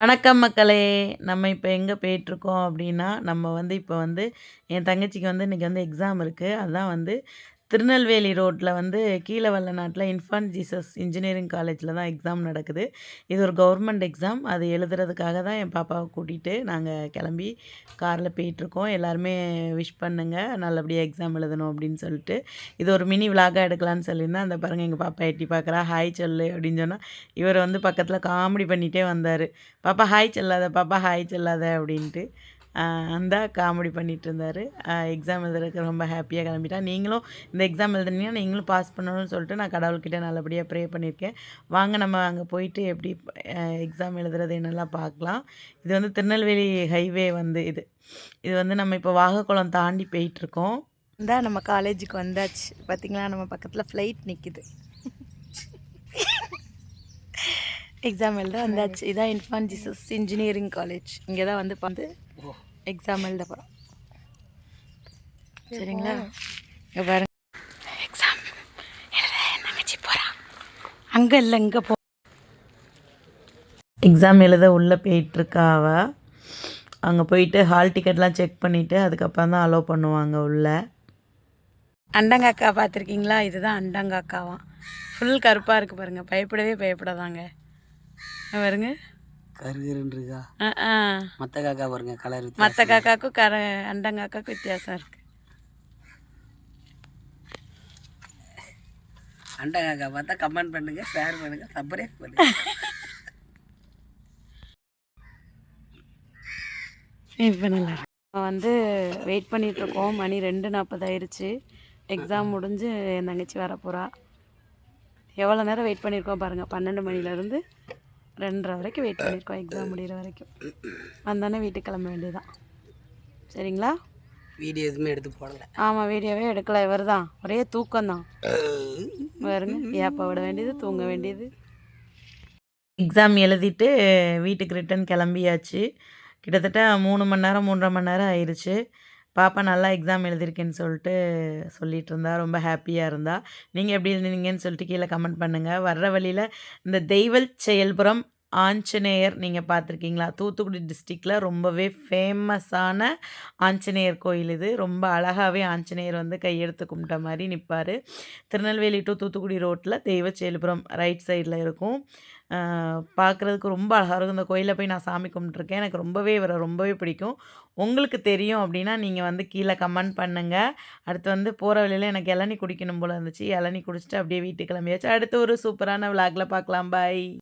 வணக்கம் மக்களே. நம்ம இப்போ எங்கே போயிட்டுருக்கோம் அப்படின்னா நம்ம வந்து இப்போ வந்து என் தங்கச்சிக்கு வந்து இன்றைக்கி வந்து எக்ஸாம் இருக்குது அதுதான் வந்து திருநெல்வேலி ரோட்டில் வந்து கீழே வல்ல நாட்டில் இன்ஃபான் ஜீசஸ் இன்ஜினியரிங் காலேஜில் தான் எக்ஸாம் நடக்குது. இது ஒரு கவர்மெண்ட் எக்ஸாம் அது எழுதுறதுக்காக தான் என் பாப்பாவை கூட்டிகிட்டு நாங்கள் கிளம்பி காரில் போயிட்டுருக்கோம் எல்லாருமே விஷ் பண்ணுங்கள் நல்லபடியாக எக்ஸாம் எழுதணும் அப்படின்னு சொல்லிட்டு. இது ஒரு மினி விலாகாக எடுக்கலான்னு சொல்லியிருந்தேன். அந்த பாருங்கள் எங்கள் பாப்பா எட்டி பார்க்குறா ஹாய் சொல்லு அப்படின்னு சொன்னால் இவர் வந்து பக்கத்தில் காமெடி பண்ணிகிட்டே வந்தார். பாப்பா ஹாய் சொல்லாத பாப்பா ஹாய் சொல்லாத அப்படின்ட்டு. அந்த காமெடி பண்ணிகிட்டு இருந்தார். எக்ஸாம் எழுதுறதுக்கு ரொம்ப ஹாப்பியாக கிளம்பிட்டா. நீங்களும் இந்த எக்ஸாம் எழுதுனீங்கன்னா நீங்களும் பாஸ் பண்ணணும்னு சொல்லிட்டு நான் கடவுள்கிட்ட நல்லபடியாக ப்ரே பண்ணியிருக்கேன் வாங்க நம்ம அங்கே போயிட்டு எப்படி எக்ஸாம் எழுதுறது என்னெல்லாம் பார்க்கலாம். இது வந்து திருநெல்வேலி ஹைவே வந்து இது. இது வந்து நம்ம இப்போ வாகக்குளம் தாண்டி போயிட்டுருக்கோம். இந்த நம்ம காலேஜுக்கு வந்தாச்சு. பார்த்திங்களா நம்ம பக்கத்தில் ஃப்ளைட் நிற்கிது எக்ஸாம் எழுத வந்தாச்சு. இதான் இன்ஃபான் ஜீசஸ் இன்ஜினியரிங் காலேஜ் இங்கே தான் வந்து பார்த்து எக்ஸாம் எழுத போகிறோம் சரிங்களா? இங்கே பாருங்க. எக்ஸாம் எழுத தங்கச்சி போகிறான் அங்கே இல்லை இங்கே போ. எக்ஸாம் எழுத உள்ளே போயிட்டுருக்கா அவள் அங்கே போயிட்டு ஹால் டிக்கெட்லாம் செக் பண்ணிவிட்டு அதுக்கப்புறம் தான் அலோவ் பண்ணுவாங்க உள்ளே. அண்டங்காக்கா பார்த்துருக்கீங்களா? இதுதான் அண்டங்காக்காவாம் ஃபுல் கருப்பாக இருக்குது பாருங்கள் பயப்படவே பயப்படாதாங்க. பாருங்க. கருகருன்னு இருக்கா மற்ற காக்கா பாருங்க கலர் மற்ற காக்காக்கும் கர அண்டங்காக்காக்கும் வித்தியாசம் இருக்குது அண்டை காக்கா பார்த்தா கமெண்ட் பண்ணுங்க ஷேர் பண்ணுங்க சப்ஸ்கிரைப் பண்ணுங்க. இப்போ நல்லா வந்து வெயிட் பண்ணிகிட்ருக்கோம் மணி ரெண்டு நாற்பது ஆயிடுச்சு எக்ஸாம் முடிஞ்சு என் தங்கச்சி வர போகிறா எவ்வளோ நேரம் வெயிட் பண்ணியிருக்கோம் பாருங்கள் பன்னெண்டு மணிலேருந்து ரெண்டரை வரைக்கும் வெயிட் பண்ணியிருக்கோம் எக்ஸாம் முடிகிற வரைக்கும். வந்தோடனே வீட்டுக்கு கிளம்ப வேண்டியதுதான். சரிங்களா? வீடியோ எதுவுமே எடுத்து போடல. ஆமாம் வீடியோவே எடுக்கல இவர் தான் ஒரே தூக்கம் தான் பாருங்க ஏப்ப விட வேண்டியது தூங்க வேண்டியது. எக்ஸாம் எழுதிட்டு வீட்டுக்கு ரிட்டன் கிளம்பியாச்சு. கிட்டத்தட்ட மூணு மணி நேரம் மூன்றரை மணி நேரம் ஆயிடுச்சு பாப்பா நல்லா எக்ஸாம் எழுதியிருக்கேன்னு சொல்லிட்டு சொல்லிகிட்டு இருந்தா ரொம்ப ஹாப்பியாக இருந்தா. நீங்கள் எப்படி இருந்தீங்கன்னு சொல்லிட்டு கீழே கமெண்ட் பண்ணுங்கள் வர்ற வழியில் இந்த தெய்வல் செயல்புறம் ஆஞ்சநேயர் நீங்கள் பார்த்துருக்கீங்களா? தூத்துக்குடி டிஸ்ட்ரிக்டில் ரொம்பவே ஃபேமஸான ஆஞ்சநேயர் கோயில் இது. ரொம்ப அழகாகவே ஆஞ்சநேயர் வந்து கையெடுத்து கும்பிட்ட மாதிரி நிற்பார் திருநெல்வேலி டு தூத்துக்குடி ரோட்டில் தெய்வ ரைட் சைடில் இருக்கும். பார்க்குறதுக்கு ரொம்ப அழகாக இருக்கும். இந்த கோயிலில் போய் நான் சாமி கும்பிட்ருக்கேன் எனக்கு ரொம்பவே இவரை ரொம்பவே பிடிக்கும். உங்களுக்கு தெரியும் அப்படின்னா நீங்கள் வந்து கீழே கமெண்ட் பண்ணுங்கள் அடுத்து வந்து போகிற வழியில் எனக்கு இளநி குடிக்கணும் போல் இருந்துச்சு. இளநி குடிச்சிட்டு அப்படியே வீட்டுக்கு கிளம்பியாச்சு. அடுத்து ஒரு சூப்பரான விளாகில் பார்க்கலாம். பாய்